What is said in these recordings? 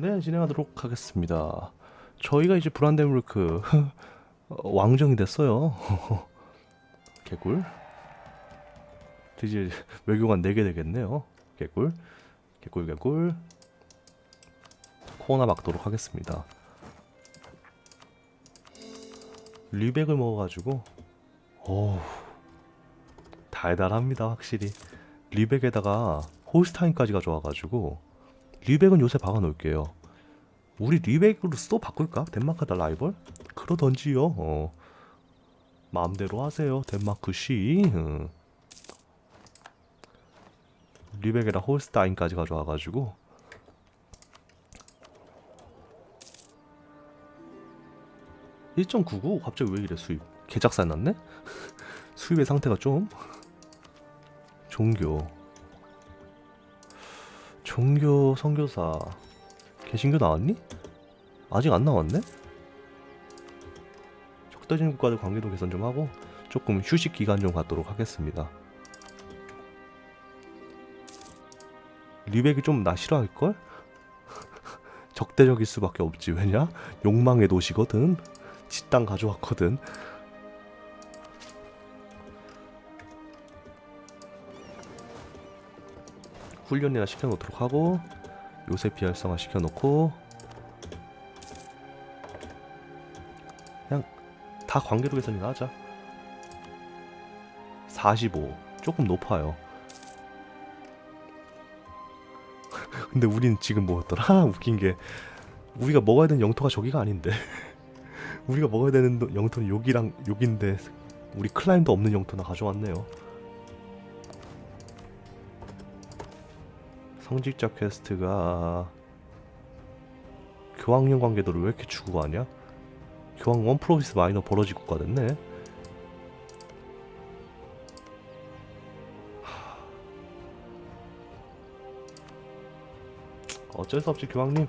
네, 진행하도록 하겠습니다. 저희가 이제 브란덴부르크 어, 왕정이 됐어요. 개꿀. 이제 외교관 4개 되겠네요. 개꿀. 개꿀 개꿀. 코어나 막도록 하겠습니다. 류백을 먹어가지고 어우 달달합니다 확실히 류백에다가 홀스타인까지 가져와가지고 류백은 요새 박아놓을게요 우리 류백으로 또 바꿀까? 덴마크 다 라이벌? 그러던지요 어. 마음대로 하세요 덴마크시 응. 류백에다 홀스타인까지 가져와가지고 (1.99) 갑자기 왜 이래 수입 개작살 났네? 수입의 상태가 좀 종교 종교 선교사 개신교 나왔니? 아직 안 나왔네? 적대적인 국가들 관계도 개선 좀 하고 조금 휴식 기간 좀 갖도록 하겠습니다. 리백이 좀 나 싫어할걸? 적대적일 수밖에 없지 왜냐? 욕망의 도시거든 지 땅 가져왔거든 훈련이나 시켜놓도록 하고 요새 비활성화 시켜놓고 그냥 다 관계로 개선이나 하자. 45 조금 높아요. 근데 우린 지금 뭐였더라? 웃긴 게 우리가 먹어야 되는 영토가 저기가 아닌데. 우리가 먹어야 되는 도- 영토는 여기랑 여긴데 우리 클라임도 없는 영토나 가져왔네요 성직자 퀘스트가 교황령 관계도를 왜 이렇게 가냐? 교황 원 프로비스 마이너 버러지 국가 됐네. 하... 어쩔 수 없지 교황님.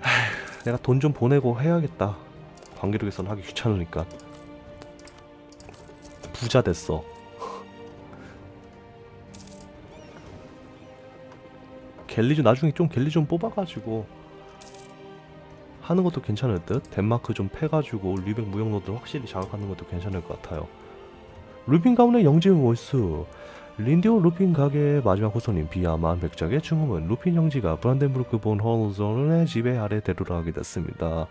하... 내가 돈 좀 보내고 해야겠다. 관계도 개선 하기 귀찮으니까. 부자 됐어. 갤리 좀 나중에 좀 갤리 좀 뽑아가지고 하는 것도 괜찮을 듯. 덴마크 좀 패가지고 리백 무역로들 확실히 장악하는 것도 괜찮을 것 같아요. 루핀 가문의 영지의 월수. 린디오 루핀 가게의 마지막 후손인 비아만 백작의 충음은 루핀 형제가 브란덴부르크 본 허우존의 지배 아래 대로하게 됐습니다.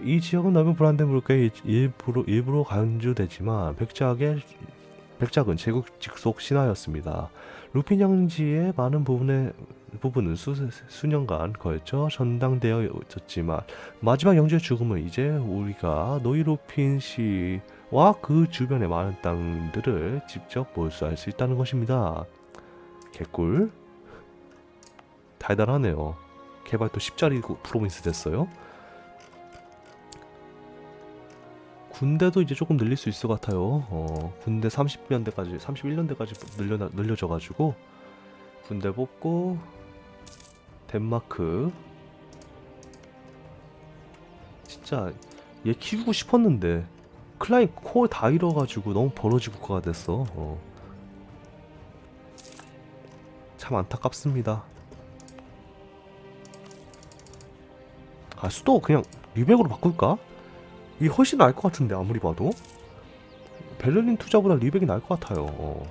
이 지역은 넓은 브란덴부르크의 일부로 일부로 간주되지만 백작의 백작은 제국 직속 신하였습니다. 루핀 형지의 많은 부분의 부분은 수, 수년간 걸쳐 전당되어 있었지만 마지막 영지의 죽음은 이제 우리가 노이 루핀 씨와 그 주변의 많은 땅들을 직접 몰수할 수 있다는 것입니다. 개꿀 달달하네요. 개발 또 10짜리 프로미스 됐어요. 군대도 이제 조금 늘릴 수 있을 것 같아요. 어, 군대 30년대까지, 31년대까지 늘려 늘려져가지고 군대 뽑고 덴마크 진짜 얘 키우고 싶었는데 클라인 코어 다 잃어가지고 너무 버러지 국가가 됐어. 어. 참 안타깝습니다. 아 수도 그냥 리백으로 바꿀까? 이게 훨씬 나을 것 같은데 아무리 봐도 베를린 투자보다 리백이 나을 것 같아요. 어.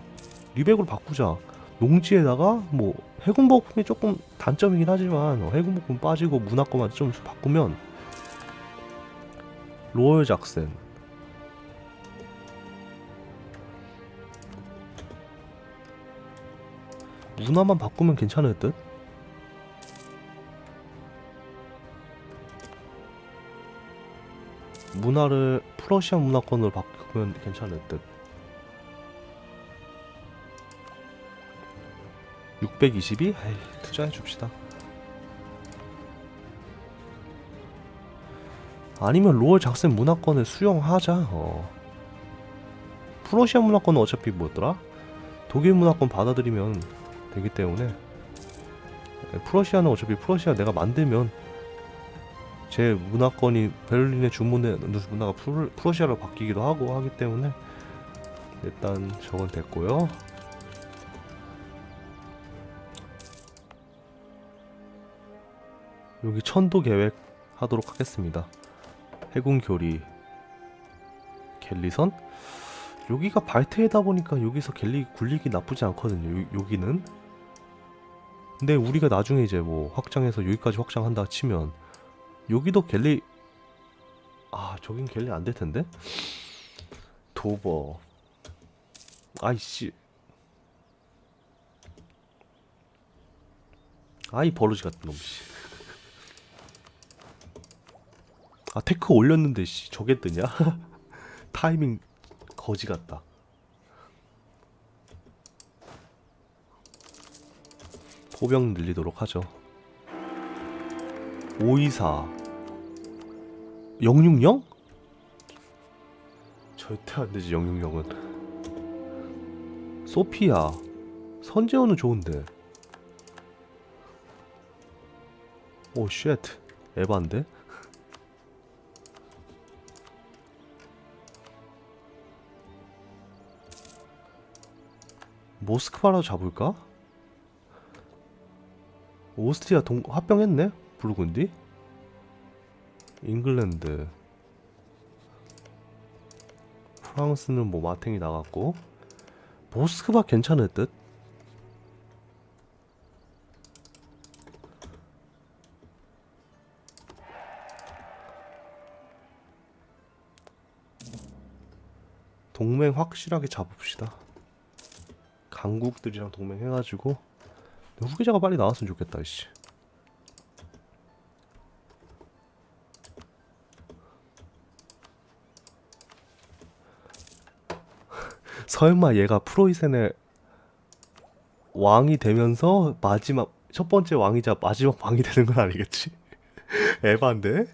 리백으로 바꾸자. 농지에다가 뭐 해군복품이 조금 단점이긴 하지만 어, 해군복품 빠지고 문화권만 좀 바꾸면 로열 작센 문화만 바꾸면 괜찮을 듯? 문화를 프러시아 문화권으로 바꾸면 괜찮을 듯. 622? 에이, 투자해 줍시다. 아니면 로얼 작센 문화권을 수용하자. 어. 프러시아 문화권은 어차피 뭐였더라? 독일 문화권 받아들이면 되기 때문에 에, 프러시아는 어차피 프러시아 내가 만들면 제 문화권이 베를린의 주문의 문화가 프로, 프러시아로 바뀌기도 하고 하기 때문에 일단 저건 됐고요. 여기 천도 계획 하도록 하겠습니다. 해군 교리 갤리선 여기가 발트에다 보니까 여기서 갤리 굴리기 나쁘지 않거든요. 요, 여기는 근데 우리가 나중에 이제 뭐 확장해서 여기까지 확장한다 치면 여기도 갤리 아 저긴 갤리 안 될 텐데 도버 아이씨 아이 버러지 같은 놈 씨. 아 테크 올렸는데 씨 저게 뜨냐? 타이밍 거지 같다. 포병 늘리도록 하죠. 524 060? 절대 안 되지 060은. 소피아 선제어는 좋은데. 오 쉣. 에반데? 모스크바라도 잡을까? 오스트리아 동 합병했네? 부르군디? 잉글랜드 프랑스는 뭐 마탱이 나갔고 모스크바 괜찮을 듯? 동맹 확실하게 잡읍시다 강국들이랑 동맹해가지고 후계자가 빨리 나왔으면 좋겠다 씨. 설마 얘가 프로이센의 왕이 되면서 마지막 첫 번째 왕이자 마지막 왕이 되는 건 아니겠지? 에반데?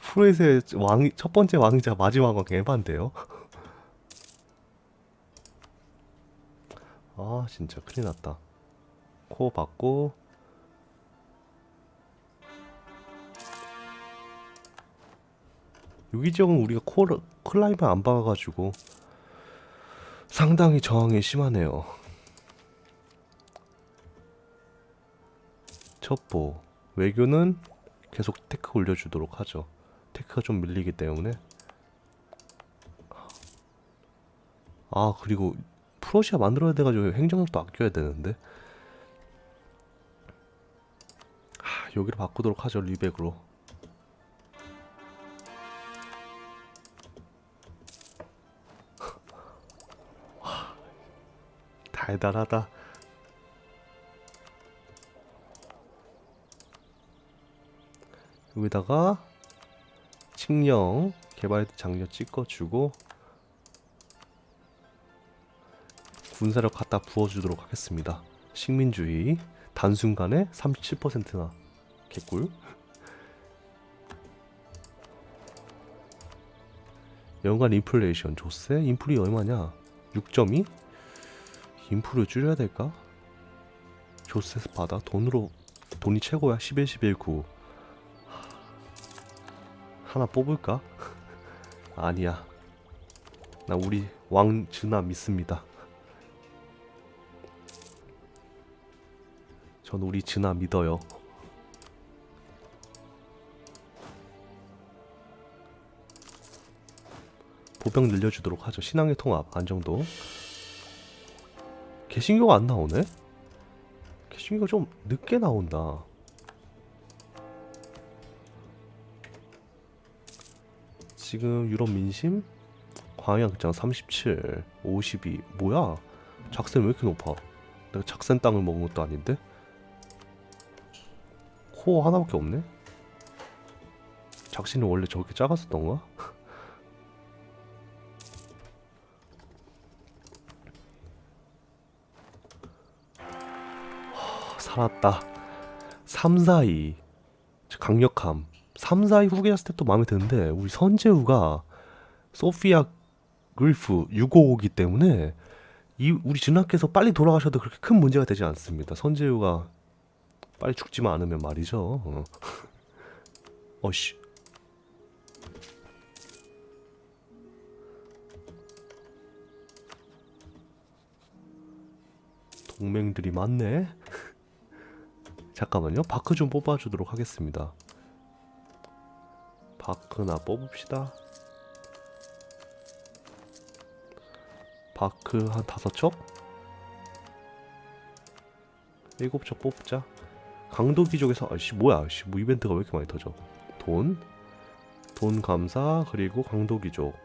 프로이센의 왕이 첫 번째 왕이자 마지막 왕 에반데요? 아 진짜 큰일 났다 코 받고 여기 지역은 우리가 코 클라이브 안 박아가지고 상당히 저항이 심하네요. 첩보. 외교는 계속 테크 올려주도록 하죠. 테크가 좀 밀리기 때문에. 아 그리고 프로시아 만들어야 돼가지고 행정력도 아껴야 되는데. 하, 여기를 바꾸도록 하죠 리백으로 달달하다 여기다가 칙령 개발 장려 찍어주고 군사력 갖다 부어주도록 하겠습니다. 식민주의 단순간에 37%나 개꿀. 연간 인플레이션 조세 인플이 얼마냐? 6.2? 인플을 줄여야 될까? 조세 받아 돈으로 돈이 최고야 11 11 9 하나 뽑을까? 아니야 나 우리 왕 준아 믿습니다 전 우리 진아 믿어요. 보병 늘려주도록 하죠. 신앙의 통합 안정도. 개신교가 안 나오네? 개신교가 좀 늦게 나온다. 지금 유럽 민심 광양장 37, 52 뭐야? 작센 왜 이렇게 높아? 내가 작센 땅을 먹은 것도 아닌데? 코어 하나밖에 없네? 작신은 원래 저렇게 작았었던가? 살았다 342 강력함 342 후계자 스텝도 마음에 드는데 우리 선재우가 소피아 글프 655이기 때문에 이 우리 진학께서 빨리 돌아가셔도 그렇게 큰 문제가 되지 않습니다 선재우가 빨리 죽지만 않으면 말이죠. 어. 어씨. 동맹들이 많네. 잠깐만요. 바크 좀 뽑아주도록 하겠습니다. 바크나 뽑읍시다. 바크 한 다섯 척? 일곱 척 뽑자. 강도 귀족에서 아씨 뭐야? 씨, 뭐 이벤트가 왜 이렇게 많이 터져? 돈, 돈 감사 그리고 강도 귀족.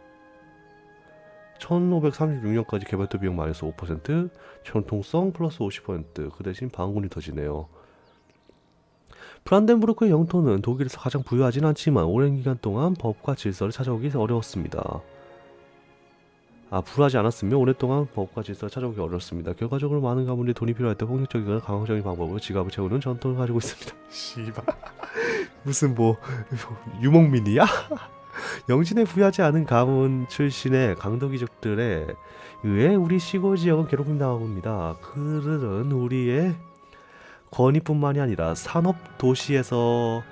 1536년까지 개발도 비용 마이너스 5%, 전통성 플러스 50%그 대신 방군이 터지네요. 브란덴부르크의 영토는 독일에서 가장 부유하진 않지만 오랜 기간 동안 법과 질서를 찾아오기 어려웠습니다. 아, 불하지 않았으며 오랫동안 법과 질서를 찾아오기 어렵습니다. 결과적으로 많은 가문이 돈이 필요할 때 폭력적이거나 강압적인 방법으로 지갑을 채우는 전통을 가지고 있습니다. 씨발 무슨 뭐 유목민이야? 영신에 부유하지 않은 가문 출신의 강도귀족들에 의해 우리 시골 지역은 괴롭힘 당하고 있습니다. 그들은 우리의 권위뿐만이 아니라 산업 도시에서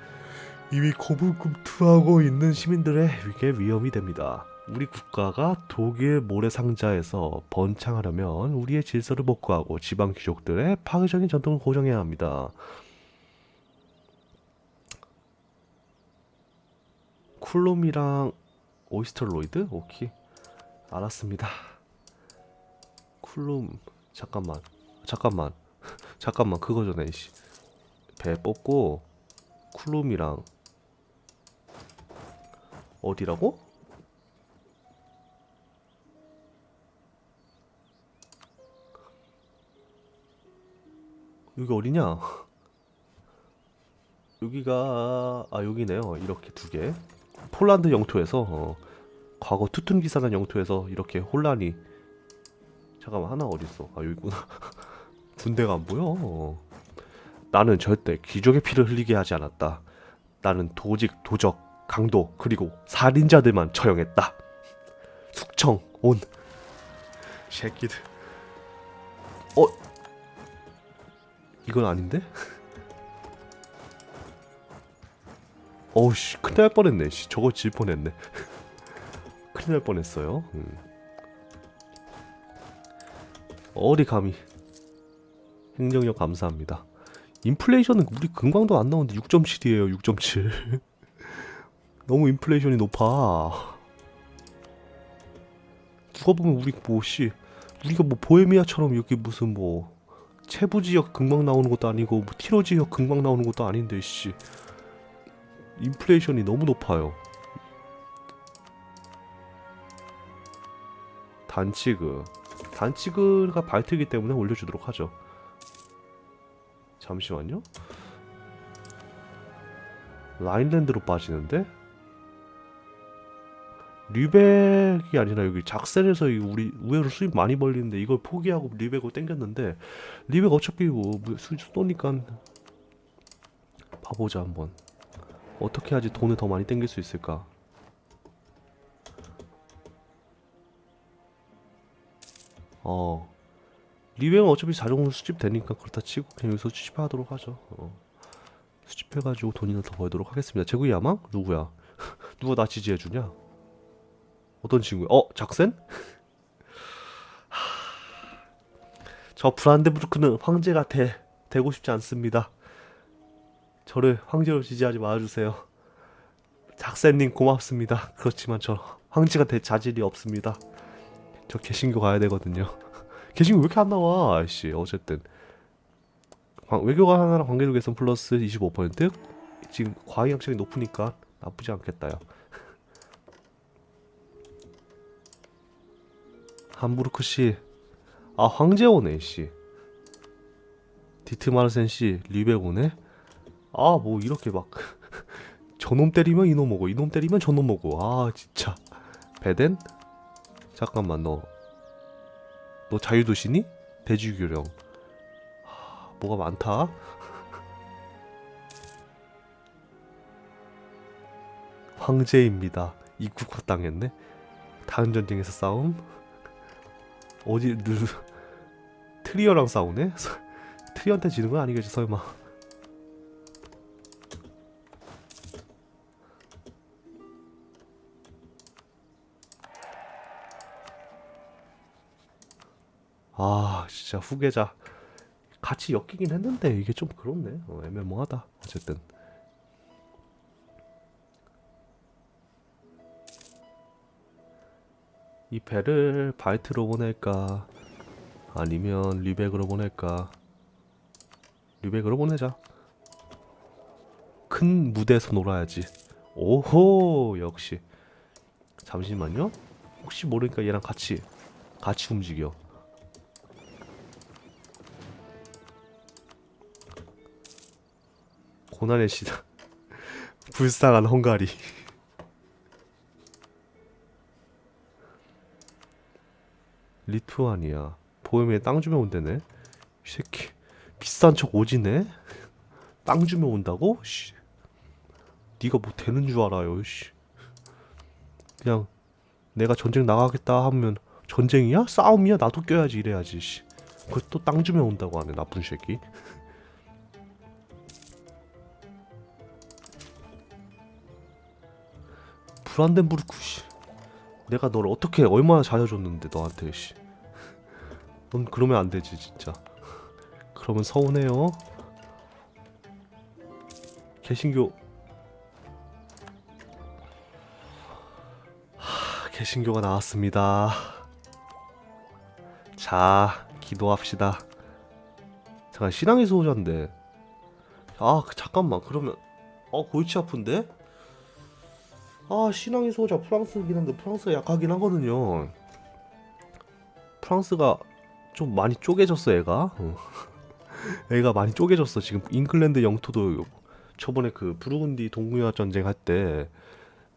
이미 고분금투하고 있는 시민들에게 위험이 됩니다. 우리 국가가 독일 모래상자에서 번창하려면 우리의 질서를 복구하고 지방 귀족들의 파괴적인 전통을 고정해야 합니다. 쿨룸이랑 오이스터로이드? 오케이 알았습니다 쿨룸 잠깐만 잠깐만 잠깐만 그거 전에 씨. 배 뽑고 쿨룸이랑 어디라고? 여기 어디냐? 여기가 아 여기네요 이렇게 두 개 폴란드 영토에서 어, 과거 투툰 기사단 영토에서 이렇게 혼란이 잠깐만 하나 어디 있어? 아 여기구나. 군대가 안 보여. 어. 나는 절대 귀족의 피를 흘리게 하지 않았다. 나는 도직, 도적, 강도 그리고 살인자들만 처형했다. 숙청 온 새끼들. 어? 이건 아닌데? 어우씨 큰일 날 뻔했네 씨 저거 질 뻔했네 큰일 날 뻔했어요 음. 어리 감히 행정력 감사합니다. 인플레이션은 우리 금광도 안 나오는데 6.7이에요 6.7 너무 인플레이션이 높아. 누가 보면 우리 뭐씨 우리가 뭐 보헤미아처럼 여기 무슨 뭐 체부 지역 금방 나오는 것도 아니고 뭐 티로 지역 금방 나오는 것도 아닌데 씨. 인플레이션이 너무 높아요. 단치그. 단치그가 발트기 때문에 올려주도록 하죠. 잠시만요. 라인랜드로 빠지는데 류백이 아니라 여기 작센에서 이 우리 우회로 수입 많이 벌리는데 이걸 포기하고 류백으로 땡겼는데 류백 어차피 뭐 수입 쏘니까 봐보자 한번. 어떻게 해야지 돈을 더 많이 땡길 수 있을까? 어. 리뱅은 어차피 자동으로 수집되니까 그렇다 치고 그냥 여기서 수집하도록 하죠. 어. 수집해가지고 돈이나 더 벌도록 하겠습니다. 제국이 야망? 누구야? 누가 나 지지해주냐? 어떤 친구야? 어? 작센? 저 브란드부르크는 황제가 돼, 되고 싶지 않습니다. 저를 황제로 지지하지 말아주세요. 작센님 고맙습니다. 그렇지만 저 황제가 될 자질이 없습니다. 저 개신교 가야 되거든요. 개신교 왜 이렇게 안 나와? 아씨 어쨌든 광- 외교관 하나랑 관계도 개선 플러스 25% 지금 과외 학점이 높으니까 나쁘지 않겠다요. 함부르크 씨, 아 오네 씨. 디트마르센 씨, 리베 오네. 아 뭐 이렇게 막 저놈 때리면 이놈 오고 이놈 때리면 저놈 오고 아 진짜 베덴 잠깐만 너 너 자유도시니? 대주교령. 하, 뭐가 많다? 황제입니다. 입국화 당했네. 다른 전쟁에서 싸움? 어디 누 트리어랑 싸우네? 트리어한테 지는 건 아니겠지 설마 아 진짜 후계자 같이 엮이긴 했는데 이게 좀 그렇네. 어, 애매모하다. 어쨌든. 이 배를 바이트로 보낼까 아니면 리백으로 보낼까 리백으로 보내자 큰 무대에서 놀아야지 오호 역시 잠시만요 혹시 모르니까 얘랑 같이 같이 움직여 고난의 시다 불쌍한 헝가리 리투아니아 보헤미에 땅 주면 온대네 이 새끼 비싼 척 오지네 땅 주면 온다고? 씨. 네가 뭐 되는 줄 알아요 씨. 그냥 내가 전쟁 나가겠다 하면 전쟁이야? 싸움이야? 나도 껴야지 이래야지 씨. 그걸 또 땅 주면 온다고 하네 나쁜 새끼 부르쿠 씨. 내가 널 어떻게 얼마나 잘해줬는데 너한테 씨. 넌 그러면 안 되지 진짜. 그러면 서운해요. 개신교. 하, 개신교가 나왔습니다. 자, 기도합시다. 잠깐 신앙의 수호자인데. 아, 그, 잠깐만. 그러면 어 골치 아픈데? 아 신앙의 소자 프랑스긴 한데 프랑스가 약하긴 하거든요. 프랑스가 좀 많이 쪼개졌어 애가. 어. 애가 많이 쪼개졌어 지금 잉글랜드 영토도 저번에 그 부르근디 동구연합 전쟁 할 때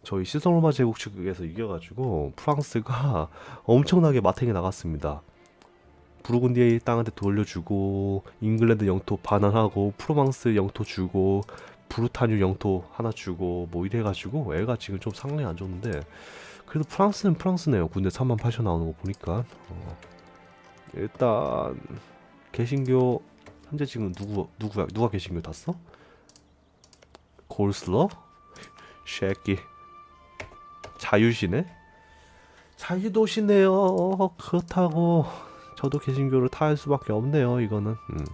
저희 시성로마 제국 측에서 이겨가지고 프랑스가 엄청나게 마탱이 나갔습니다. 부르근디의 땅한테 돌려주고 잉글랜드 영토 반환하고 프로망스 영토 주고 브루타뉴 영토 하나 주고 뭐 이래가지고 애가 지금 좀 상황이 안 좋은데 그래도 프랑스는 프랑스네요 군대 3만 8천 나오는 거 보니까 어. 일단 개신교 현재 지금 누구 누구야 누가 개신교 탔어? 골슬러? 쉐끼 자유시네? 자유도시네요 그렇다고 저도 개신교를 타할 수밖에 없네요 이거는 음.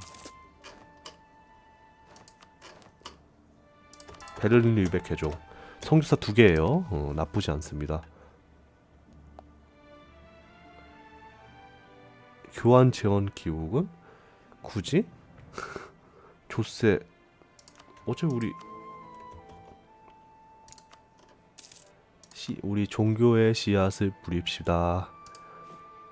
베를린 리백해줘 성주사 두 개예요. 어, 나쁘지 않습니다. 교환 재원 기후금 굳이 조세 어차피 우리 시, 우리 종교의 씨앗을 뿌립시다.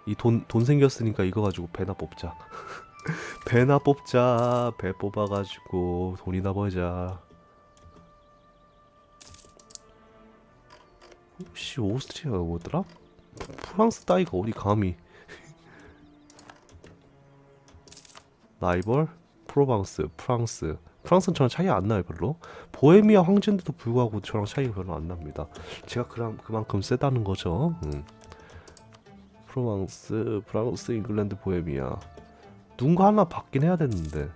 이돈돈 생겼으니까 이거 가지고 배나 뽑자. 배나 뽑자. 배 뽑아가지고 돈이나 벌자. 혹시 오스트리아가 뭐더라? 프랑스 따위가 어디 감히. 라이벌? 프로방스 프랑스. 프랑스는 저랑 차이 안 나요 별로. 보헤미아 황제인데도 불구하고 저랑 차이가 별로 안 납니다. 제가 그람, 그만큼 세다는 거죠. 음. 프로방스 프랑스 잉글랜드 보헤미아. 누군가 하나 받긴 해야 되는데.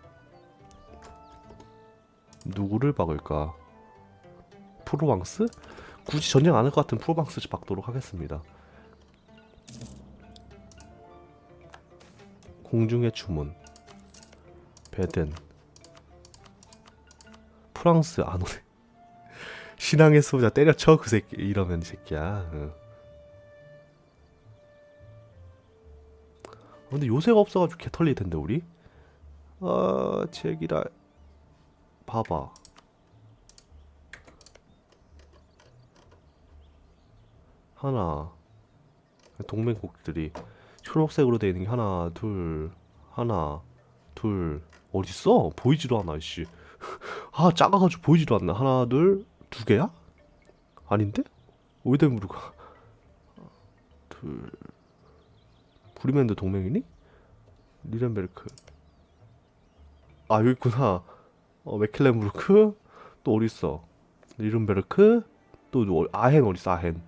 누구를 박을까? 프로방스? 굳이 전쟁 안 할 것 같은 프로방스 박도록 하겠습니다. 공중의 주문. 베덴. 프랑스 안 오네. 신앙의 수호자 때려쳐 그 새끼. 이러면 이 새끼야. 응. 어, 근데 요새가 없어가지고 개털릴 텐데 우리? 아 제기라 봐봐 하나. 동맹국들이 초록색으로 되어 있는 게 하나 둘 하나 둘. 어딨어? 보이지도 않아 씨. 아 작아가지고 보이지도 않나 하나 둘 두 개야? 아닌데? 오이데무르가. 둘. 브리맨드 동맹이니? 리렌베르크. 아 여기 있구나. 어 메클렌부르크? 또 어딨어? 리른베르크? 또 누- 아헨 어딨어? 아헨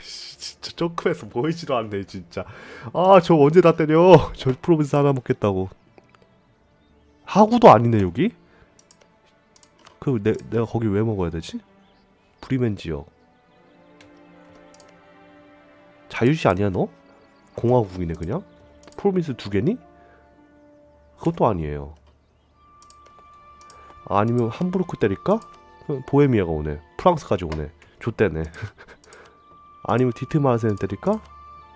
씨, 진짜 조금해서 보이지도 않네 진짜 아 저 언제 다 때려 저 프로빈스 하나 먹겠다고 하구도 아니네 여기 그 내, 내가 거기 왜 먹어야 되지? 브리맨 지역 자유시 아니야 너? 공화국이네 그냥? 프로빈스 두 개니? 그것도 아니에요. 아니면 함부르크 때릴까? 그 보헤미아가 오네. 프랑스까지 오네. 좆대네. 아니면 디트마르센 때릴까?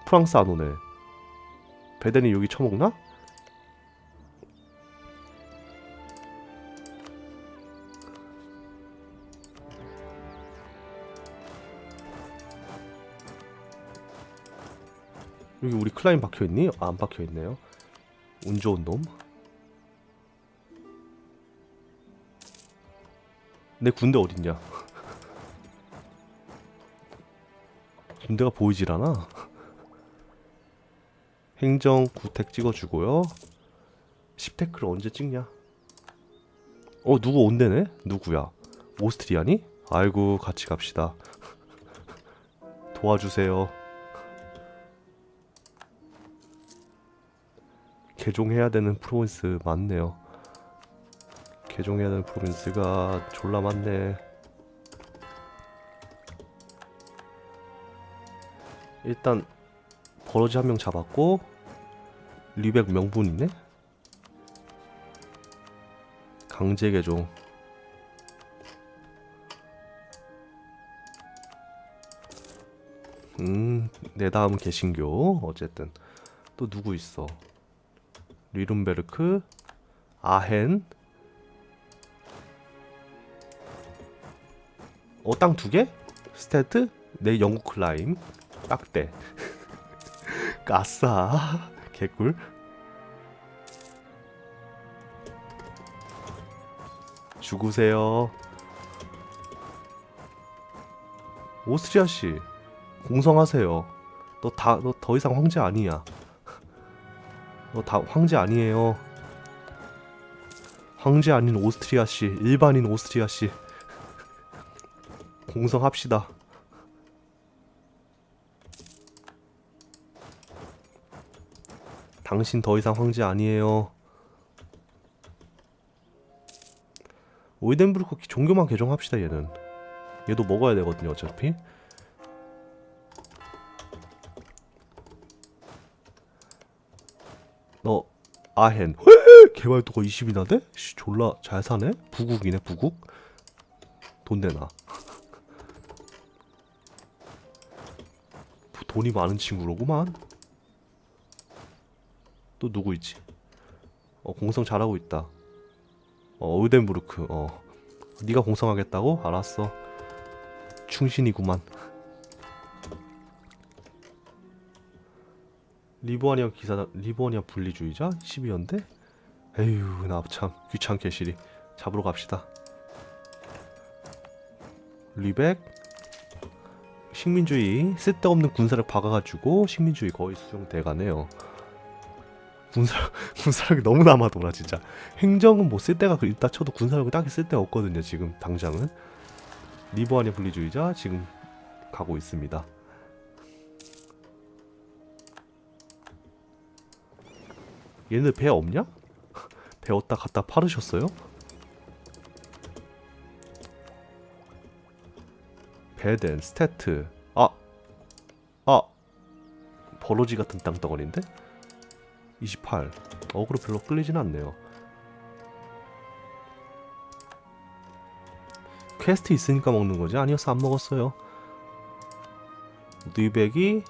프랑스 안 오네. 베덴이 여기 쳐먹나? 여기 우리 클라인 박혀있니? 아, 안 박혀있네요. 운 좋은 놈. 내 군대 어딨냐? 군대가 보이질 않아. 행정 구택 찍어주고요. 10테크를 언제 찍냐? 어 누구 온대네? 누구야? 오스트리아니? 아이고 같이 갑시다. 도와주세요. 개종해야 되는 프로vin스 많네요. 개종해야 되는 프로vin스가 졸라 많네. 일단 버러지 한 명 잡았고 리백 명분이네. 강제 개종. 음, 내 다음 개신교. 어쨌든 또 누구 있어? 리룬베르크, 아헨. 어, 땅 두 개? 스테트? 내 영국 클라임. 딱대. 아싸. 개꿀. 죽으세요. 오스트리아 씨, 공성하세요. 너 다 너 더 이상 황제 아니야. 너 다 황제 아니에요. 황제 아닌 오스트리아 씨, 일반인 오스트리아 씨. 공성합시다. 당신 더 이상 황제 아니에요. 오이덴부르크 종교만 개종합시다 얘는. 얘도 먹어야 되거든요 어차피. 너 아헨 개발도가 20이나 돼? 씨, 졸라 잘 사네? 부국이네 부국? 돈 내놔 돈이 많은 친구로구만 또 누구 있지? 어 공성 잘하고 있다. 어 올덴부르크. 어 네가 공성하겠다고? 알았어. 충신이구만. 리보아니아 기사 리보아니아 분리주의자? 12연대? 에휴 나 참 귀찮게 시리. 잡으러 갑시다. 리백? 식민주의. 쓸데없는 군사력 박아가지고 식민주의 거의 수용돼가네요 군사 군사력이 너무 남아돌아 진짜 행정은 뭐 쓸데가 그 있다 쳐도 군사력이 딱히 쓸데가 없거든요 지금 당장은 리보아니아 분리주의자 지금 가고 있습니다 얘네 배 없냐? 배 얻다 갖다 팔으셨어요? 베덴, 스태트, 아, 아, 버러지 같은 땅덩어리인데? 28. 어그로 별로 끌리진 않네요. 퀘스트 있으니까 먹는 거지? 아니었어, 안 먹었어요. 느백이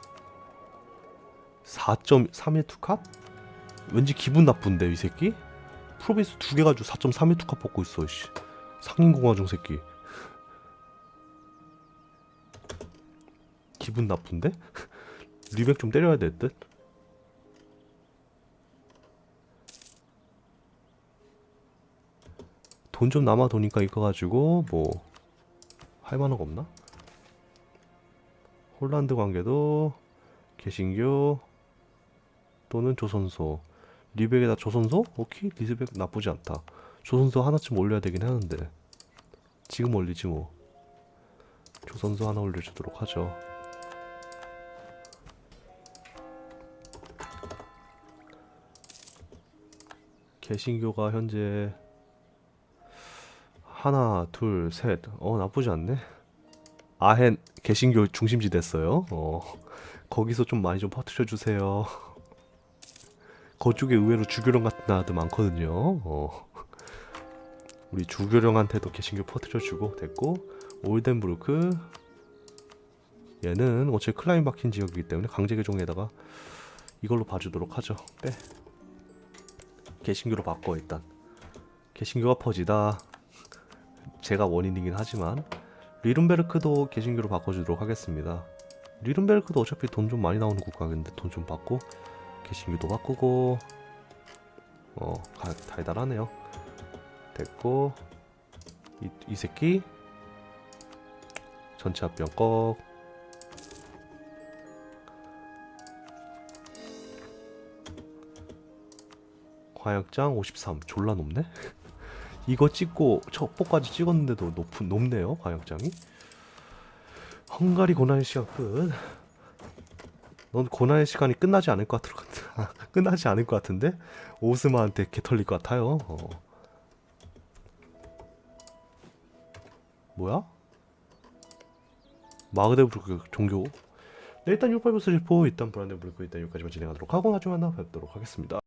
4.31 투캅? 왠지 기분 나쁜데 이 새끼? 프로비스 두 개 가지고 4.31 투캅 뽑고 있어 씨. 상인공화중 새끼 기분 나쁜데? 리백 좀 때려야 될 듯? 돈 좀 남아 도니까 이거 가지고 뭐 할만한 거 없나? 홀란드 관계도 개신교 또는 조선소. 리백에다 조선소? 오케이. 리스백 나쁘지 않다. 조선소 하나쯤 올려야 되긴 하는데. 지금 올리지 뭐. 조선소 하나 올려주도록 하죠. 개신교가 현재 하나 둘 셋 어 나쁘지 않네 아헨 개신교 중심지 됐어요 어 거기서 좀 많이 좀 퍼뜨려 주세요 그쪽에 의외로 주교령 같은 나라도 많거든요. 어. 우리 주교령한테도 개신교 퍼뜨려 주고 됐고 올덴부르크 얘는 어차피 클라인 박힌 지역이기 때문에 강제 개종에다가 이걸로 봐주도록 하죠. 빼. 개신교로 바꿔 일단. 개신교가 퍼지다. 제가 원인이긴 하지만 리른베르크도 개신교로 바꿔주도록 하겠습니다. 리른베르크도 어차피 돈 좀 많이 나오는 국가인데 돈 좀 받고 개신교도 바꾸고 어 가- 달달하네요. 됐고 이, 이 새끼 전체 합병 꺽 과약장 53 졸라 높네 이거 찍고 첩보까지 찍었는데도 높은 높네요 과약장이 헝가리 고난의 시간 끝. 넌 고난의 시간이 끝나지 않을 것 같아. 끝나지 않을 것 같은데 오스마한테 개 털릴 것 같아요. 어. 뭐야? 마그데부르크 종교. 네, 일단 6 8 4 7 일단 브란덴부르크 일단 여기까지만 진행하도록 하고 나중에 만나 뵙도록 하겠습니다.